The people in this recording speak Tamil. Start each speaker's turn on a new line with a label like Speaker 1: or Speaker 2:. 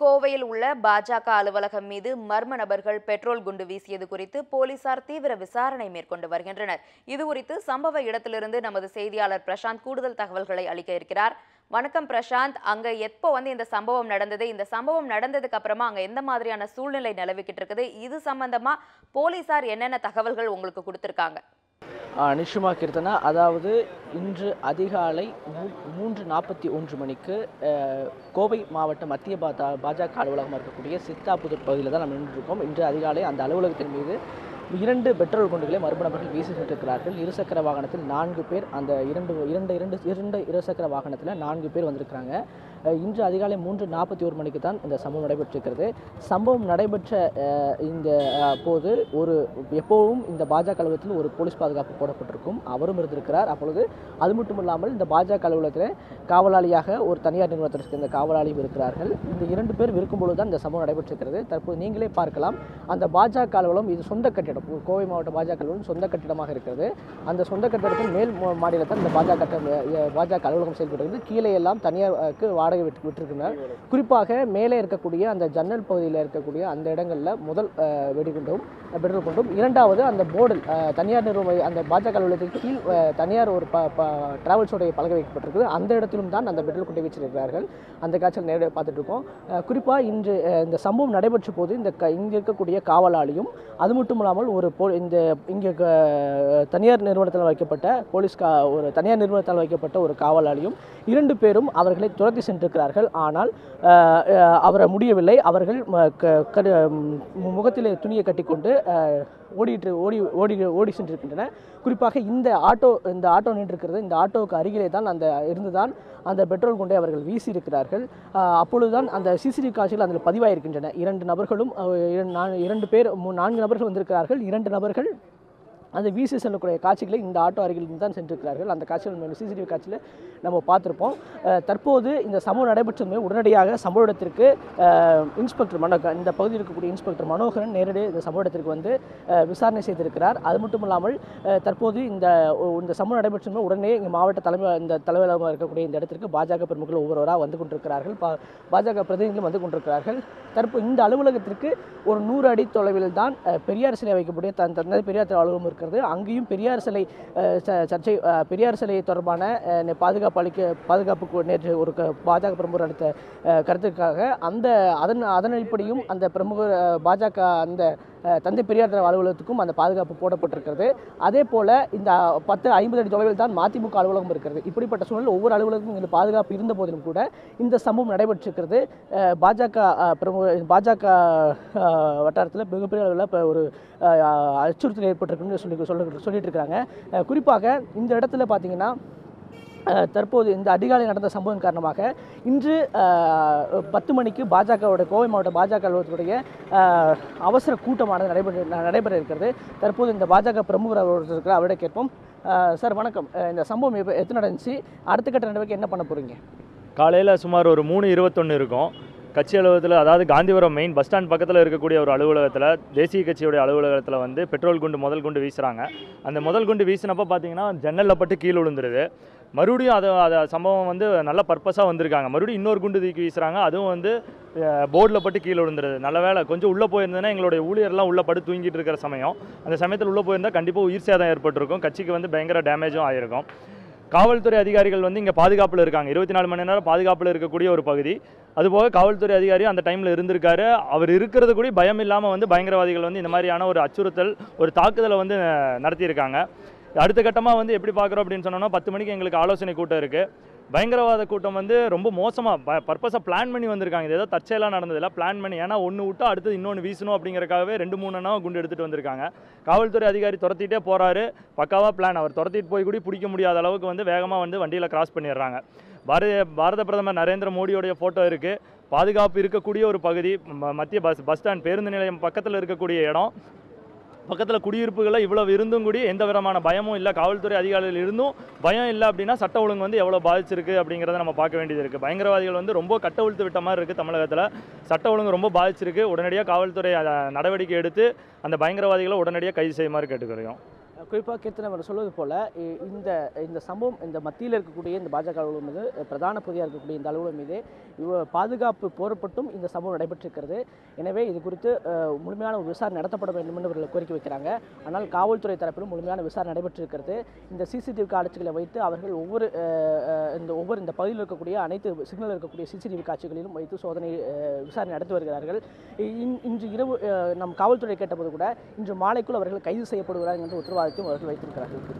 Speaker 1: கோவையில் உள்ள பாஜக அலுவலகம் மீது மர்ம நபர்கள் பெட்ரோல் குண்டு வீசியது குறித்து போலீசார் தீவிர விசாரணை மேற்கொண்டு வருகின்றனர். இது குறித்து சம்பவ இடத்திலிருந்து நமது செய்தியாளர் பிரசாந்த் கூடுதல் தகவல்களை அளிக்க இருக்கிறார். வணக்கம் பிரசாந்த். அங்க எப்போ வந்து இந்த சம்பவம் நடந்தது? இந்த சம்பவம் நடந்ததுக்கு அப்புறமா அங்க எந்த மாதிரியான சூழ்நிலை நிலவிக்கிட்டு இருக்குது? இது சம்பந்தமா போலீசார் என்னென்ன தகவல்கள் உங்களுக்கு கொடுத்திருக்காங்க?
Speaker 2: நிஷுமா கீர்த்தனா. அதாவது இன்று அதிகாலை மூ- மூன்று நாற்பத்தி ஒன்று மணிக்கு அஹ், கோவை மாவட்ட மத்திய பாஜக அலுவலகம் இருக்கக்கூடிய சித்தாபுதூர் பகுதியில் தான் நம்ம நின்றுருக்கோம். இன்று அதிகாலை அந்த அலுவலகத்தின் மீது இரண்டு பெட்ரோல் குண்டுகளை மர்ம நபர்கள் வீசி சென்றிருக்கிறார்கள். இருசக்கர வாகனத்தில் நான்கு பேர் அந்த இரண்டு இரண்டு இரண்டு இரண்டு இருசக்கர வாகனத்தில் நான்கு பேர் வந்திருக்கிறாங்க. இன்று அதிகாலை மூன்று நாற்பத்தி ஒரு மணிக்கு தான் இந்த சம்பவம் நடைபெற்றிருக்கிறது. சம்பவம் நடைபெற்ற இந்த போது ஒரு எப்போவும் இந்த பாஜக அலுவலகத்தில் ஒரு போலீஸ் பாதுகாப்பு போடப்பட்டிருக்கும். அவரும் இருந்திருக்கிறார். அப்பொழுது அது மட்டும் இல்லாமல் இந்த பாஜக அலுவலகத்தில் காவலாளியாக ஒரு தனியார் நிறுவனத்திற்கு இந்த காவலாளியும் இருக்கிறார்கள். இந்த இரண்டு பேர் இருக்கும்பொழுது தான் இந்த சம்பவம் நடைபெற்றிருக்கிறது. தற்போது நீங்களே பார்க்கலாம். அந்த பாஜக அலுவலகம் இது சொந்த கட்டிடம். கோவை மாவட்ட பாஜக அலுவலகம் சொந்த கட்டிடமாக இருக்கிறது. அந்த சொந்த கட்டிடத்தின் மேல் மாநிலத்தில் மாடியில் இந்த பாஜக கட்டம், பாஜக அலுவலகம் செயல்படுகிறது கீழே எல்லாம் தனியாருக்கு வாடகை விட்டு விட்டிருக்கிறார் குறிப்பாக மேலே இருக்கக்கூடிய அந்த ஜன்னல் பகுதியில் இருக்கக்கூடிய அந்த இடங்களில் முதல் வெடிகுண்டும் பெட்ரோல் குண்டும். இரண்டாவது அந்த போர்டில் தனியார் நிறுவனம் அந்த பாஜக அலுவலகத்திற்கு கீழ் தனியார் ஒரு ப ப டிராவல்ஸோடைய பழக வைக்கப்பட்டிருக்குது அந்த இடத்திலும் தான் அந்த பெட்ரோல் குண்டை வச்சிருக்கிறார்கள் அந்த காட்சியில் நேரடியாக பார்த்துட்டு இருக்கோம் குறிப்பாக இன்று இந்த சம்பவம் நடைபெற்ற போது இந்த க இங்கே இருக்கக்கூடிய காவலாளியும் அது மட்டும் இல்லாமல் ஒரு போ இந்த இங்கே க- தனியார் நிறுவனத்தில் வைக்கப்பட்ட போலீஸ் கா ஒரு தனியார் நிறுவனத்தால் வைக்கப்பட்ட ஒரு காவலாளியும் இரண்டு பேரும் அவர்களை துரத்தி சென்றிருக்கிறார்கள். ஆனால் அவரை முடியவில்லை. அவர்கள் க- கடு- முகத்திலே துணியை கட்டிக்கொண்டு ஓடிட்டு ஓடி ஓடி ஓடி சென்றிருக்கின்றன குறிப்பாக இந்த ஆட்டோ இந்த ஆட்டோ நின்றிருக்கிறது. இந்த ஆட்டோவுக்கு அருகிலே தான் அந்த இருந்துதான் அந்த பெட்ரோல் குண்டை அவர்கள் வீசியிருக்கிறார்கள். அப்பொழுதுதான் அந்த சிசிடிவி காட்சிகள் அதில் பதிவாயிருக்கின்றன. இரண்டு நபர்களும் இரண்டு பேர் நான்கு நபர்கள் வந்திருக்கிறார்கள். இரண்டு நபர்கள் அந்த வீசி செல்லக்கூடிய காட்சிகளை இந்த ஆட்டோ அருகில் இருந்து தான் சென்றிருக்கிறார்கள். அந்த காட்சிகள் சிசிடிவி காட்சியில் நம்ம பார்த்துருப்போம். தற்போது இந்த சம்பவம் நடைபெற்றதுமே உடனடியாக சம்பவ இடத்திற்கு இன்ஸ்பெக்டர் மனோ இந்த பகுதியில் இருக்கக்கூடிய இன்ஸ்பெக்டர் மனோகரன் நேரடி இந்த சம்பவ இடத்திற்கு வந்து விசாரணை செய்திருக்கிறார். அது மட்டும் இல்லாமல் தற்போது இந்த இந்த சம்பவம் நடைபெற்றதுமே உடனே இங்கே மாவட்ட தலைமை இந்த தலைவராக இருக்கக்கூடிய இந்த இடத்திற்கு பாஜக பிரமுகர்கள் ஒவ்வொருவராக வந்து கொண்டிருக்கிறார்கள். பா- பாஜக பிரதிநிதிகளும் வந்து கொண்டிருக்கிறார்கள். தற்போது இந்த அலுவலகத்திற்கு ஒரு நூறு அடி தொலைவில் தான் பெரியார் சிலை வைக்கக்கூடிய தன் தந்தை பெரியார் அலுவலகம் அலுவலகம் இருக்கிறது. அங்கேயும் பெரியார் சிலை ச- சர்ச்சை பெரியார் சிலை தொடர்பான பாதுகாப்பு அளிக்க பாதுகாப்பு நேற்று ஒரு க- பாஜக பிரமுகர் அளித்த கருத்துக்காக அந்த அதன் அதன் அடிப்படையும் அந்த பிரமுகர் பாஜக அந்த தந்தை பெரியார் தர அலுவலகத்துக்கும் அந்த பாதுகாப்பு போடப்பட்டிருக்கிறது. அதே போல் இந்த பத்து ஐம்பது அடி தொலைவில் தான் மதிமுக அலுவலகம் இருக்கிறது. இப்படிப்பட்ட சூழலில் ஒவ்வொரு அலுவலகமும் இந்த பாதுகாப்பு இருந்த போதிலும் கூட இந்த சம்பவம் நடைபெற்றிருக்கிறது. பாஜக பிரமுக பாஜக வட்டாரத்தில் மிகப்பெரிய அளவில் இப்போ ஒரு அச்சுறுத்தல் ஏற்பட்டிருக்குன்னு சொல்லி சொல்ல சொல்லிட்டு இருக்கிறாங்க குறிப்பாக இந்த இடத்துல பார்த்தீங்கன்னா தற்போது இந்த அதிகாலை நடந்த சம்பவம் காரணமாக இன்று பத்து மணிக்கு பாஜகவோட கோவை மாவட்ட பாஜக அலுவலகத்துடைய அவசர கூட்டமானது நடைபெற நடைபெற இருக்கிறது. தற்போது இந்த பாஜக பிரமுகர் அலுவலகத்தில் இருக்கிற அவரிட கேட்போம். சார் வணக்கம். இந்த சம்பவம் எப்போ எத்தனை நடந்துச்சு அடுத்த கட்ட நடவடிக்கை என்ன பண்ண போகிறீங்க
Speaker 3: காலையில் சுமார் ஒரு மூணு இருபத்தொன்று இருக்கும். கட்சி அலுவலகத்தில் அதாவது காந்திபுரம் மெயின் பஸ் ஸ்டாண்ட் பக்கத்தில் இருக்கக்கூடிய ஒரு அலுவலகத்தில் தேசிய கட்சியுடைய அலுவலகத்தில் வந்து பெட்ரோல் குண்டு முதல் குண்டு வீசுகிறாங்க அந்த முதல் குண்டு வீசினப்போ பார்த்தீங்கன்னா ஜன்னலில் பட்டு கீழே விழுந்துருது. மறுபடியும் அதை அதை சம்பவம் வந்து நல்ல பர்பஸாக வந்திருக்காங்க. மறுபடியும் இன்னொரு குண்டு தூக்கி வீசுகிறாங்க அதுவும் வந்து போர்டில் பட்டு கீழே விழுந்துருது. நல்ல வேலை கொஞ்சம் உள்ளே போயிருந்ததுன்னா எங்களுடைய ஊழியர்லாம் உள்ளே படு தூங்கிட்டு இருக்கிற சமயம். அந்த சமயத்தில் உள்ளே போயிருந்தால் கண்டிப்பாக உயிர் சேதம் ஏற்பட்டிருக்கும். கட்சிக்கு வந்து பயங்கர டேமேஜும் ஆகிருக்கும் காவல்துறை அதிகாரிகள் வந்து இங்கே பாதுகாப்பில் இருக்காங்க. இருபத்தி நாலு மணி நேரம் பாதுகாப்பில் இருக்கக்கூடிய ஒரு பகுதி. அதுபோக காவல்துறை அதிகாரி அந்த டைமில் இருந்திருக்காரு. அவர் இருக்கிறது கூட பயம் இல்லாமல் வந்து பயங்கரவாதிகள் வந்து இந்த மாதிரியான ஒரு அச்சுறுத்தல் ஒரு தாக்குதலை வந்து நடத்தியிருக்காங்க. அடுத்த கட்டமாக வந்து எப்படி பார்க்குறோம் அப்படின்னு சொன்னோம்னா பத்து மணிக்கு எங்களுக்கு ஆலோசனை கூட்டம் இருக்குது பயங்கரவாத கூட்டம் வந்து ரொம்ப மோசமாக பர்பஸாக பிளான் பண்ணி வந்திருக்காங்க. இது ஏதோ தற்செயலாக நடந்ததில்ல பிளான் பண்ணி ஏன்னா ஒன்று விட்டா அடுத்தது இன்னொன்று வீசணும் அப்படிங்கிறக்காகவே ரெண்டு மூணு அண்ணாவும் குண்டு எடுத்துகிட்டு வந்திருக்காங்க. காவல்துறை அதிகாரி துரத்திட்டே போகிறாரு பக்காவாக பிளான் அவர் துரத்திட்டு போய் கூட பிடிக்க முடியாத அளவுக்கு வந்து வேகமாக வந்து வண்டியில் கிராஸ் பண்ணிடுறாங்க. பாரதிய பாரத பிரதமர் நரேந்திர மோடியோடைய ஃபோட்டோ இருக்குது பாதுகாப்பு இருக்கக்கூடிய ஒரு பகுதி மத்திய பஸ் பஸ் ஸ்டாண்ட் பேருந்து நிலையம் பக்கத்தில் இருக்கக்கூடிய இடம். பக்கத்தில் குடியிருப்புகளில் இவ்வளவு இருந்தும் கூடி எந்த விதமான பயமும் இல்லை. காவல்துறை அதிகாரிகள் இருந்தும் பயம் இல்லை அப்படின்னா சட்ட ஒழுங்கு வந்து எவ்வளோ பாதிச்சிருக்கு அப்படிங்கிறத நம்ம பார்க்க வேண்டியது இருக்குது பயங்கரவாதிகள் வந்து ரொம்ப கட்டவிழ்த்து விட்ட மாதிரி இருக்குது தமிழகத்தில். சட்ட ஒழுங்கு ரொம்ப பாதிச்சிருக்கு. உடனடியாக காவல்துறை நடவடிக்கை எடுத்து அந்த பயங்கரவாதிகளை உடனடியாக கைது செய்யுமாறு கேட்டுக்கிறோம்
Speaker 2: குறிப்பாக கீர்த்தனை அவர் சொல்வது போல் இந்த இந்த சம்பவம் இந்த மத்தியில் இருக்கக்கூடிய இந்த பாஜக அலுவலகம் மீது பிரதான பகுதியாக இருக்கக்கூடிய இந்த அலுவலகம் மீது இவ- பாதுகாப்பு போரப்பட்டும் இந்த சம்பவம் நடைபெற்றிருக்கிறது. எனவே இது குறித்து முழுமையான ஒரு விசாரணை நடத்தப்பட வேண்டும் என்று இவர்கள் கோரிக்கை வைக்கிறாங்க. ஆனால் காவல்துறை தரப்பிலும் முழுமையான விசாரணை நடைபெற்றிருக்கிறது. இந்த சிசிடிவி காட்சிகளை வைத்து அவர்கள் ஒவ்வொரு இந்த ஒவ்வொரு இந்த பகுதியில் இருக்கக்கூடிய அனைத்து சிக்னல் இருக்கக்கூடிய சிசிடிவி காட்சிகளிலும் வைத்து சோதனை விசாரணை நடத்தி வருகிறார்கள். இன்- இன்று இரவு நம் காவல்துறை கேட்டபோது கூட இன்று மாலைக்குள் அவர்கள் கைது செய்யப்படுகிறார்கள் என்ற உத்தரவாதத்தையும் அவர்கள் வைத்திருக்கிறார்கள்.